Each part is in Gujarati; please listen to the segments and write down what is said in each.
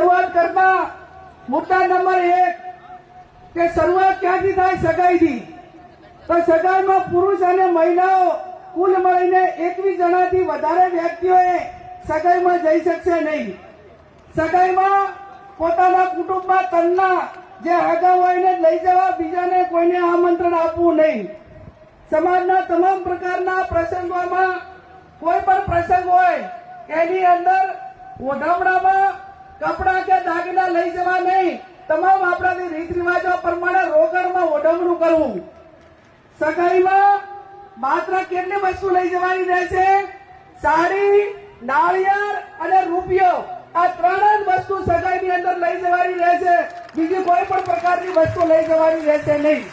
શરૂઆત કરતા મુદ્દા નંબર એક કે શરૂઆત ક્યાંથી થાય સગાઈથી? તો સગાઈમાં પુરુષ અને મહિલાઓ કુલ મળીને એકવીસ જણાથી વધારે વ્યક્તિઓએ સગાઈમાં જઈ શકશે નહીં. સગાઈમાં પોતાના કુટુંબમાં તનના જે આગા હોય લઈ જવા બીજાને કોઈને આમંત્રણ આપવું નહીં. સમાજના તમામ પ્રકારના પ્રસંગોમાં કોઈ પણ પ્રસંગ હોય, એની અંદર ઓઢવણામાં કપડાં કે દાગીના લઈ જવા નહીં. તમામ આપણાની રીત રિવાજો પ્રમાણે રોકડમાં ઓઢવણું કરવું. સગાઈમાં માત્ર કેટલી વસ્તુ લઈ જવાની રહેશે? સાડી, નાળિયેર અને રૂપિયો. આ ત્રણ જ વસ્તુ સગાઈની અંદર લઈ જવાની રહેશે. બીજી કોઈ પણ પ્રકારની વસ્તુ લઈ જવાની રહેશે નહીં.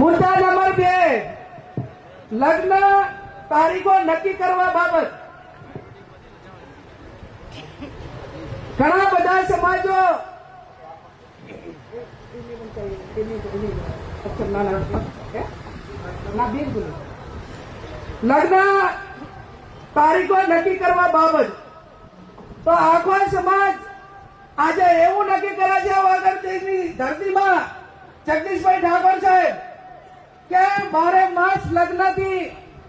મુદ્દા નંબર બે. લગ્ન તારીખો નક્કી કરવા બાબત. ઘણા બધા સમાજો લગ્ન તારીખો નક્કી કરવા બાબત. તો આખો સમાજ આજે એવું નક્કી કરે છે વગર દેશની ધરતીમાં જગદીશભાઈ ઠાકોર સાહેબ કે બારે માસ લગ્નથી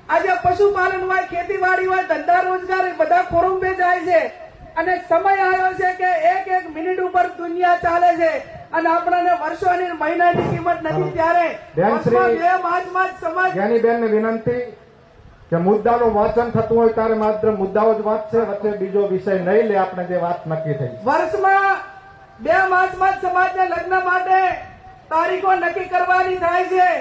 આજે પશુપાલન હોય ખેતીવાડી હોય ધંધા રોજગાર એ બધા કોરુંબે જાય છે. અને સમય આવ્યો છે કે એક એક મિનિટ ઉપર દુનિયા ચાલે છે. અને આપણને વર્ષોની મહિનાની કિંમત નથી ત્યારે બે માસમાં જ સમાજ. જ્ઞાનીબેનને વિનંતી કે મુદ્દાનું વાંચન થતું હોય ત્યારે માત્ર મુદ્દાઓ જ વાંચશે વચ્ચે બીજો વિષય નહીં લે આપણે જે વાત નક્કી થઈ. વર્ષમાં બે માસમાં જ સમાજના લગ્ન માટે તારીખો નક્કી કરવાની થાય છે.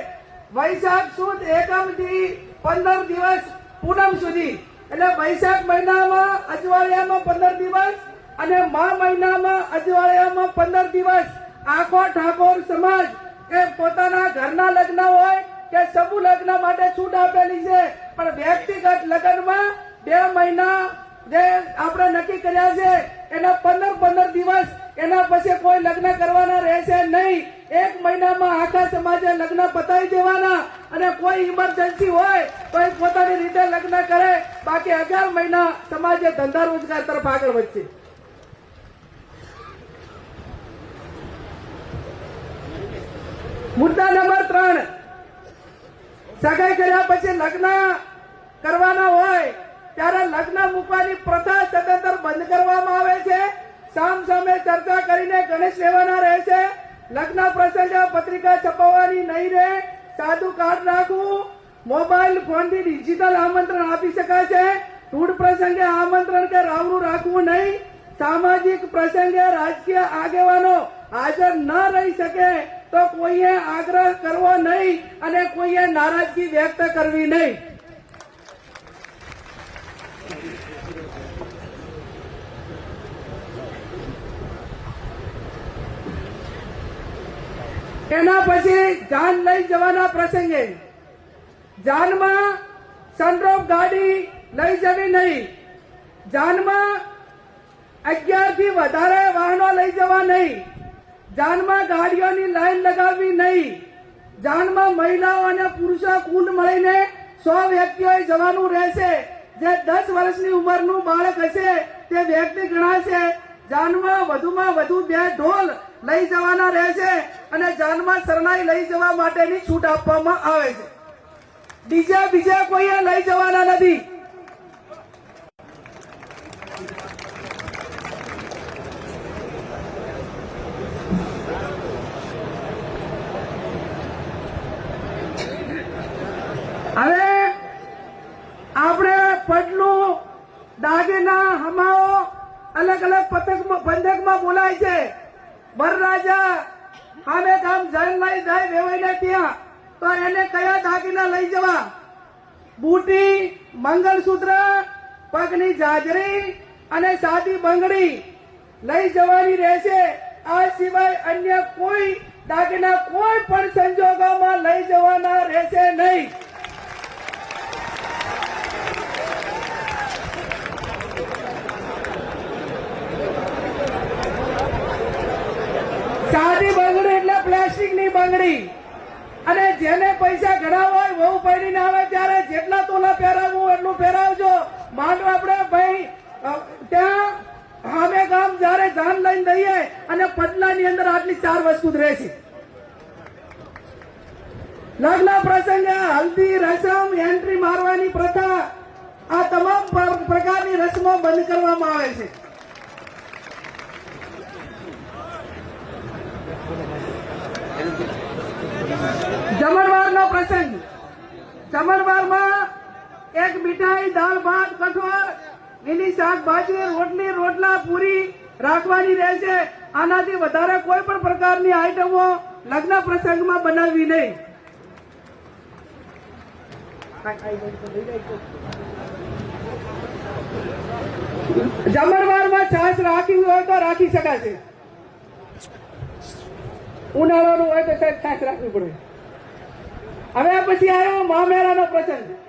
વૈશાખ સુદ એકમથી પંદર દિવસ પૂનમ સુધી. એટલે વૈશાખ મહિનામાં અજવાળિયામાં પંદર દિવસ અને મા મહિનામાં અજવાળિયામાં પંદર દિવસ. આખો ઠાકોર સમાજ એ પોતાના ઘરના લગ્ન હોય કે સમૂહ લગ્ન માટે છૂટ આપેલી છે. પણ વ્યક્તિગત લગ્નમાં બે મહિના જે આપણે નક્કી કર્યા છે, એના પંદર પંદર દિવસ, એના પછી કોઈ લગ્ન કરવાના રહેશે નહીં. એક મહિનામાં આખા સમાજે લગ્ન પતાવી દેવાના અને કોઈ ઇમરજન્સી હોય, તો એ પોતાની રીતે લગ્ન કરે. બાકી અગિયાર મહિના સમાજે ધંધા રોજગાર તરફ આગળ વધશે. મુદ્દા નંબર ત્રણ. સગાઈ કર્યા પછી લગ્ન કરવાના હોય ત્યારે લગ્ન મૂકવાની પ્રથા સદંતર બંધ કરવામાં આવે છે. સામ સામે ચર્ચા કરીને ગણેશ લેવાના રહેશે. લગ્ન પ્રસંગે પત્રિકા છપાવવાની નહીં રહે સાદું કાર્ડ રાખવું. મોબાઈલ ફોનથી ડિજિટલ આમંત્રણ આપી શકાશે. ધૂળ પ્રસંગે આમંત્રણ કે રાવરું રાખવું નહીં. સામાજિક પ્રસંગે રાજકીય આગેવાનો હાજર ન રહી શકે તો કોઈએ આગ્રહ કરવો નહીં અને કોઈએ નારાજગી વ્યક્ત કરવી નહીં. એના પછી જાન લઈ જવાના પ્રસંગે જાનમાં સનરોપ ગાડી લઈ જવી નહીં. જાનમાં અગિયારથી વધારે વાહનો લઈ જવા નહીં. જાનમાં ગાડીઓની લાઈન લગાવવી નહીં. જાનમાં મહિલાઓ અને પુરુષો કુલ મળીને સો વ્યક્તિઓએ જવાનું રહેશે. જે દસ વર્ષની ઉંમરનું બાળક હશે, તે વ્યક્તિ ગણાશે. જાનમાં વધુમાં વધુ બે ઢોલ લઈ જવાના રહેશે અને જાનમાં શરણાઈ લઈ જવા માટેની છૂટ આપવામાં આવે છે. બીજા બીજા કોઈએ લઈ જવાના નથી હવે આપણે પટલું દાગીના હમાઓ અલગ અલગ પથકમાં બંધકમાં બોલાય છે. વરરાજા સામે ગામ જયનભાઈ જાય વેવાઈને ત્યાં. તો એને કયા દાગીના લઈ જવા? બુટી, મંગળસૂત્ર, પગની જાજરી અને સાદી બંગડી લઈ જવાની રહેશે. આ સિવાય અન્ય કોઈ દાગીના કોઈ પણ સંજોગોમાં લઈ જવાના રહેશે નહીં બંગડી અને જેને પૈસા ઘણા હોય વહુ પૈણીને આવે ત્યારે જેટલા તોલા પહેરાવવું એટલું પહેરાવજો આપણે ભાઈ ત્યાં હામે ગામ જયારે જાન લઈને દઈએ અને પટલાની અંદર આટલી ચાર વસ્તુ જ રહેશે લગ્ન પ્રસંગે હલ્દી, રસમ, એન્ટ્રી મારવાની પ્રથા આ તમામ પ્રકારની રસમો બંધ કરવામાં આવે છે. જમણવારનો પ્રસંગ. જમણવારમાં એક મીઠાઈ, દાળ, ભાત, કઠોળ, લીલી શાકભાજી રોટલી, રોટલા પૂરી રાખવાની રહેશે. આનાથી વધારે કોઈ પણ પ્રકારની આઈટમો લગ્ન પ્રસંગમાં બનાવવી નહીં. જમણવારમાં છાશ રાખવી હોય તો રાખી શકાશે ઉનાળાનું હોય તો સાહેબ છાશ રાખવી પડે. હવે પછી આવ્યો મામેરાનો પ્રસંગ.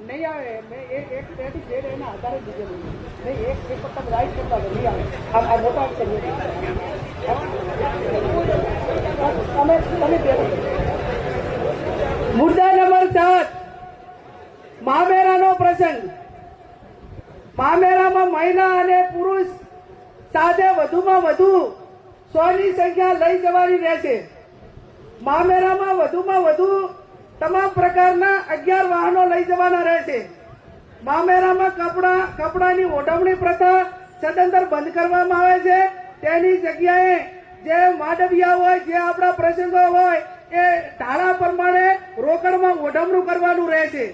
નહીં આવે, મેં એક એક એના આધારે દીધેલું નહીં એક વખત રાઈટ કરતા નહીં આવે. આ મોટા તમે તમે. મુદ્દા નંબર સાત. મામેરાનો પ્રસંગ. મામેરામાં મહિલા અને પુરુષ સાથે વધુમાં વધુ સો ની સંખ્યા લઈ જવાની રહેશે. મામેરામાં વધુમાં વધુ તમામ પ્રકારના અગિયાર વાહનો લઈ જવાના રહેશે. મામેરામાં કપડા, કપડાની ઓઢવણી પ્રથા સદંતર બંધ કરવામાં આવે છે. તેની જગ્યાએ જે માડવિયા હોય, જે આપણા પ્રસંગો હોય, એ ધારા પ્રમાણે રોકડમાં ઓઢમણું કરવાનું રહેશે.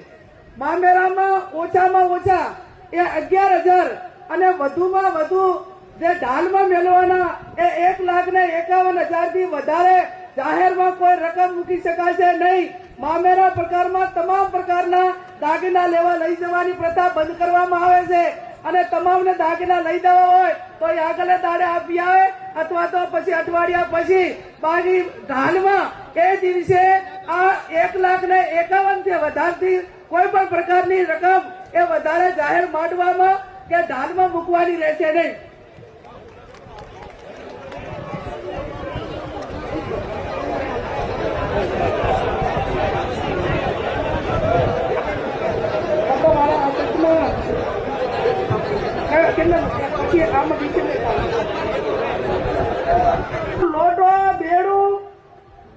મામેરામાં ઓછામાં ઓછા એ અગિયાર હજાર અને વધુમાં વધુ જે ઢાલમાં મેળવાના એ એક લાખ ને એકાવન હજારથી વધારે જાહેરમાં કોઈ રકમ મૂકી શકાશે નહીં. મામેરા પ્રકારમાં તમામ પ્રકારના દાગીના લેવા લઈ જવાની પ્રથા બંધ કરવામાં આવે છે. અને તમામને દાગીના લઈ દેવા હોય તો એ આગળ દાડે આપી આવે અથવા તો પછી અઠવાડિયા પછી બાકી હાલમાં એ દિવસે આ એક લાખ ને એકાવનથી વધારથી કોઈ પણ પ્રકારની રકમ એ વધારે જાહેર માંડવામાં કે ધાનમાં મૂકવાની રહેશે નહીં. તો મારા આ ચશ્મા કયા- કેટલા પછી આમાં નીચે લેતા આવો. લોટો, બેડું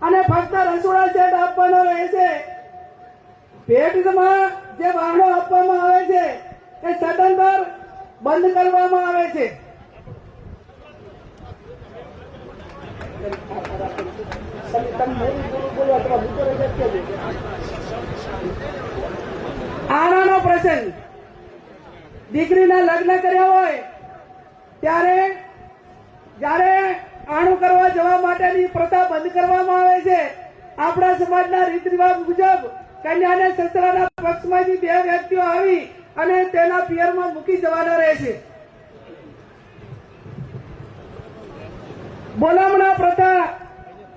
અને ફક્ત રસોડા સેટ આપવાનો રહેશે ભેટમાં જે વાહનો આપવામાં આવે છે, એ સદંતર બંધ કરવામાં આવે છે. આનાનો પ્રસંગ દીકરીના લગ્ન કર્યા હોય, ત્યારે જ્યારે આણું કરવા જવા માટેની પ્રથા બંધ કરવામાં આવે છે, આપણા સમાજના રીત રિવાજ મુજબ કન્યાને સસરાના પક્ષમાંથી બે વ્યક્તિઓ આવી અને તેના પિયરમાં મૂકી જવાના રહે છે બોલામણા પ્રથા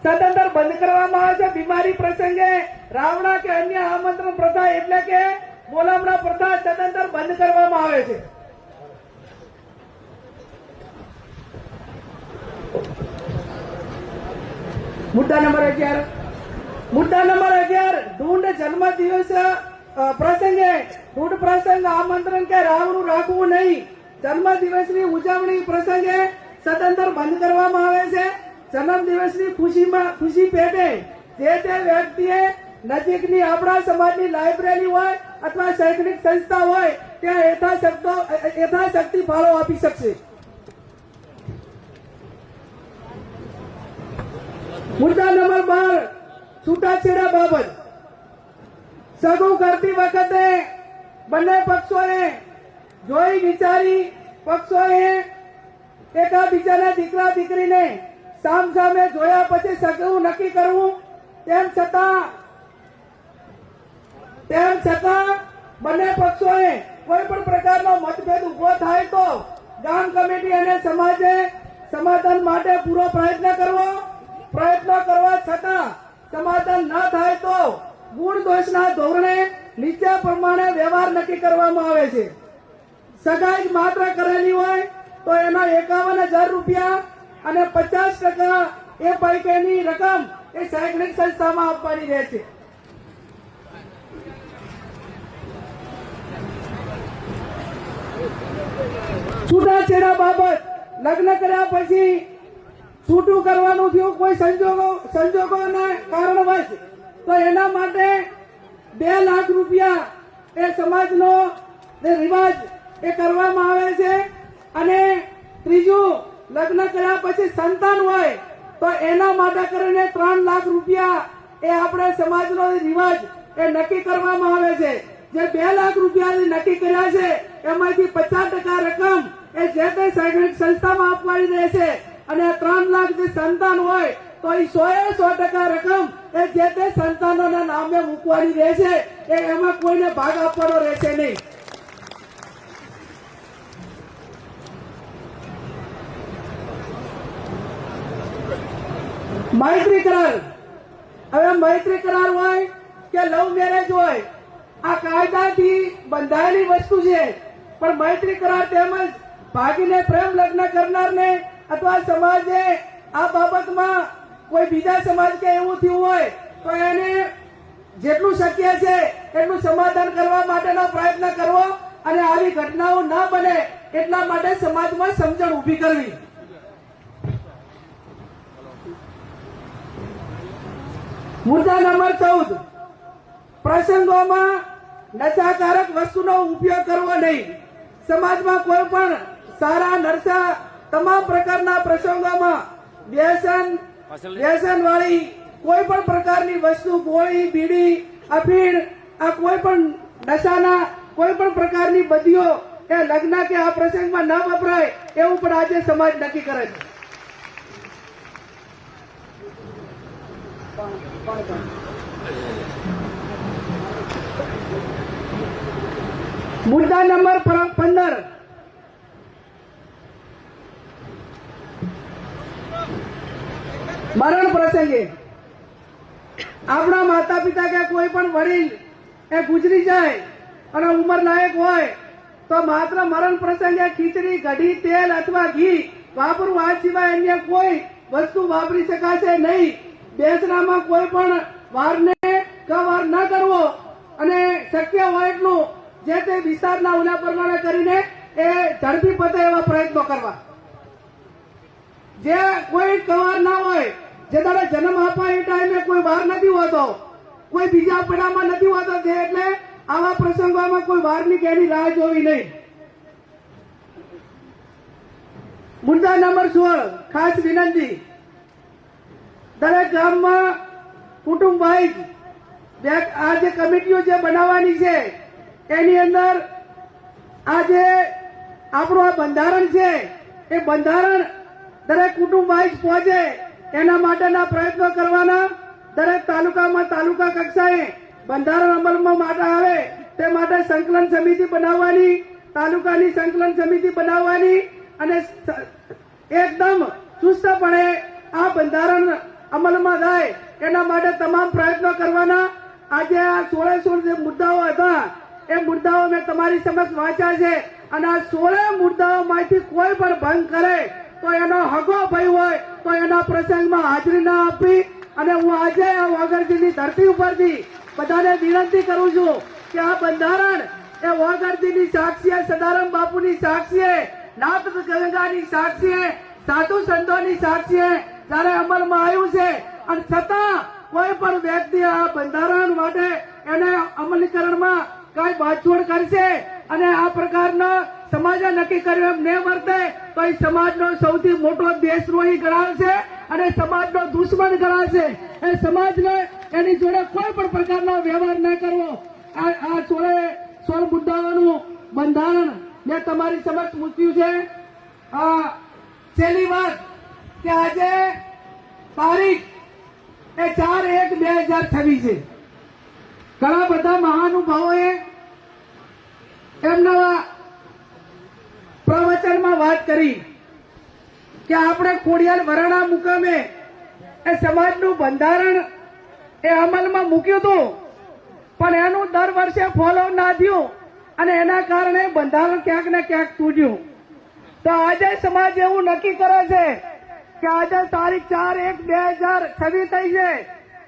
સદંતર બંધ કરવામાં આવે છે. બીમારી પ્રસંગે રાવણા કે અન્ય આમંત્રણ પ્રથા એટલે કે બોલામણા પ્રથા સદંતર બંધ કરવામાં આવે છે. મુદ્દા નંબર અગિયાર. મુદ્દા નંબર અગિયાર, ઢૂંઢ જન્મ દિવસ પ્રસંગે ઢૂંઢ પ્રસંગ આમંત્રણ કે રાવણું રાખવું નહીં. જન્મ દિવસની ઉજવણી પ્રસંગે સદંતર બંધ કરવામાં આવે છે. જન્મ દિવસની ખુશીમાં, ખુશી પેટે જે તે વ્યક્તિએ નજીકની આપણા સમાજની લાઇબ્રેરી હોય અથવા શૈક્ષણિક સંસ્થા હોય, ત્યાં યથાશક્તો, યથાશક્તિ ફાળો આપી શકશે. મુદ્દા નંબર બાર, છૂટાછેડા બાબત. સગું કરતી વખતે બંને પક્ષોએ જોઈ વિચારી પક્ષોએ એકાબીજાના દીકરા દીકરીને સામ સામે જોયા પછી સગું નક્કી કરવું, તેમ છતાં તેમ છતાં, બંને પક્ષોએ કોઈ પણ પ્રકારનો મતભેદ ઊભો થાય તો ગામ કમિટી અને સમાજે સમાધાન માટે પૂરો પ્રયત્ન કરવો. પ્રયત્ન કરવા છતાં સમાધાન ન થાય તો ગુણ દોષના ધોરણે નીચે પ્રમાણે વ્યવહાર નક્કી કરવામાં આવે છે. સગાઈ માત્ર કરેલી હોય તો એના એકાવન હજાર રૂપિયા અને પચાસ ટકા એ પૈકીની રકમ એ શૈક્ષણિક સંસ્થામાં આપવાની રહેશે છૂટાછેડા બાબત લગ્ન કર્યા પછી છૂટું કરવાનું થયું. કોઈ સંજોગો, સંજોગોના કારણવશ તો એના માટે બે લાખ રૂપિયા એ સમાજનો રિવાજ એ કરવામાં આવે છે. અને ત્રીજું, લગ્ન કર્યા પછી સંતાન હોય તો એના માટે કરીને ત્રણ લાખ રૂપિયા એ આપણે સમાજનો રિવાજ એ નક્કી કરવામાં આવે છે. જે બે લાખ રૂપિયા નક્કી કર્યા છે, એમાંથી પચાસ ટકા રકમ એ જે તે શૈક્ષણિક સંસ્થામાં આપવાની રહેશે અને ત્રણ લાખ જે સંતાન હોય, તો એ સો એ સો ટકા રકમ એ જે તે સંતાનોના નામે મૂકવાની રહેશે એ એમાં કોઈને ભાગ આપવાનો રહેશે નહીં. મૈત્રી કરાર. હવે મૈત્રી કરાર હોય કે લવ મેરેજ હોય આ કાયદાથી બંધાયેલી વસ્તુ છે. પણ મૈત્રી કરાર તેમજ ભાગીને પ્રેમ લગ્ન કરનારને અથવા સમાજે આ બાબતમાં કોઈ બીજા સમાજ કે એવું થયું હોય, તો એને જેટલું શક્ય છે એટલું સમાધાન કરવા માટેનો પ્રયત્ન કરવો અને આવી ઘટનાઓ ના બને એટલા માટે સમાજમાં સમજણ ઊભી કરવી. મુદ્દા નંબર ચૌદ. પ્રસંગોમાં નશાકારક વસ્તુનો ઉપયોગ કરવો નહીં. સમાજમાં કોઈ પણ સારા નરસા તમામ પ્રકારના પ્રસંગોમાં વ્યસન વ્યસન વાળી કોઈ પણ પ્રકારની વસ્તુ ગોળી બીડી અફીણ આ કોઈ પણ નશાના કોઈ પણ પ્રકારની બદીઓ એ લગ્ન કે આ પ્રસંગમાં ન વપરાય એવું પણ આજે સમાજ નક્કી કરે છે. મુદ્દા નંબર પંદર. મરણ પ્રસંગે આપણા માતા પિતા કે કોઈ પણ વડીલ એ ગુજરી જાય અને ઉંમર લાયક હોય, તો માત્ર મરણ પ્રસંગે ખીચડી કઢી તેલ અથવા ઘી વાપરવું આ સિવાય અન્ય કોઈ વસ્તુ વાપરી શકાશે નહીં. બેસરામાં કોઈ પણ વારને કવાર ન કરવો અને શક્ય હોય એટલું જે તે વિસ્તારના ઉના પ્રમાણે કરીને એ ઝડપી પતે એવા પ્રયત્નો કરવા. જે કોઈ કવાર ના હોય, જે તારે જન્મ આપવા એ ટાઈમે કોઈ વાર નથી હોતો, કોઈ બીજા પડામાં નથી હોતો, તે એટલે આવા પ્રસંગોમાં કોઈ વારની કેની રાહ જોવી નહીં. મુદ્દા નંબર સોળ, ખાસ વિનંતી. દરેક ગામમાં કુટુંબ વાઇઝ આ જે કમિટીઓ જે બનાવવાની છે એની અંદર આજે આપણું આ બંધારણ છે, એ બંધારણ દરેક કુટુંબ વાઇઝ પહોંચે એના માટેના પ્રયત્નો કરવાના. દરેક તાલુકામાં તાલુકા કક્ષાએ બંધારણ અમલમાં માટે આવે તે માટે સંકલન સમિતિ બનાવવાની, તાલુકાની સંકલન સમિતિ બનાવવાની અને એકદમ ચુસ્તપણે આ બંધારણ અમલમાં થાય એના માટે તમામ પ્રયત્નો કરવાના. આજે આ સોળે સોળ જે મુદ્દાઓ હતા એ મુદ્દાઓ મેં તમારી સમક્ષ વાંચ્યા છે અને આ સોળે મુદ્દાઓમાંથી કોઈ પણ ભંગ કરે તો એનો હગો ભય હોય તો એના પ્રસંગમાં હાજરી ના આપી અને હું આજે આ વાગરજીની ધરતી ઉપરથી બધાને વિનંતી કરું છું કે આ બંધારણ એ વાગરજીની સાક્ષીએ, સદારામ બાપુની સાક્ષીએ નાથ ગંગાની સાક્ષીએ, સાધુ સંતોની સાક્ષીએ જયારે અમલમાં આવ્યું છે અને છતાં કોઈ પણ વ્યક્તિ આ બંધારણ માટે એને અમલીકરણમાં કઈ બાછોડ કરશે અને આ પ્રકારનો સમાજે નક્કી કર્યું એમ ન વર્તે, તો એ સમાજનો સૌથી મોટો દેશદ્રોહી ગણાશે અને સમાજનો દુશ્મન ગણાશે એ સમાજને એની જોડે કોઈ પણ પ્રકારનો વ્યવહાર ન કરવો. આ આ સોળે સોળ મુદ્દાઓનું બંધારણ મેં તમારી સમક્ષ મૂક્યું છે. આ છેલ્લી વાત કે આજે તારીખ એ ચાર એક બે હજાર છવ્વીસ છે. ઘણા બધા મહાનુભાવોએ એમના પ્રવચનમાં વાત કરી કે આપણે ખોડિયાલ વરાણા મુકામે એ સમાજનું બંધારણ એ અમલમાં મૂક્યું હતું. પણ એનું દર વર્ષે ફોલો ના થયું અને એના કારણે બંધારણ ક્યાંક ને ક્યાંક તૂટ્યું. તો આજે સમાજ એવું નક્કી કરે છે કે આજે તારીખ ચાર એક બે હજાર છવ્વીસ થઈ છે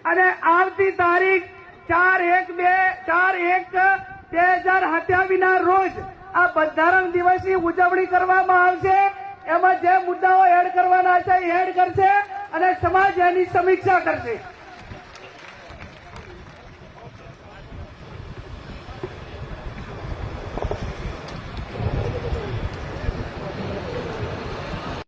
અને આવતી તારીખ ચાર એક બે, ચાર એક બે હજાર સત્યાવીસના રોજ આ બંધારણ દિવસની ઉજવણી કરવામાં આવશે. એમાં જે મુદ્દાઓ એડ કરવાના છે એ એડ કરશે અને સમાજ એની સમીક્ષા કરશે.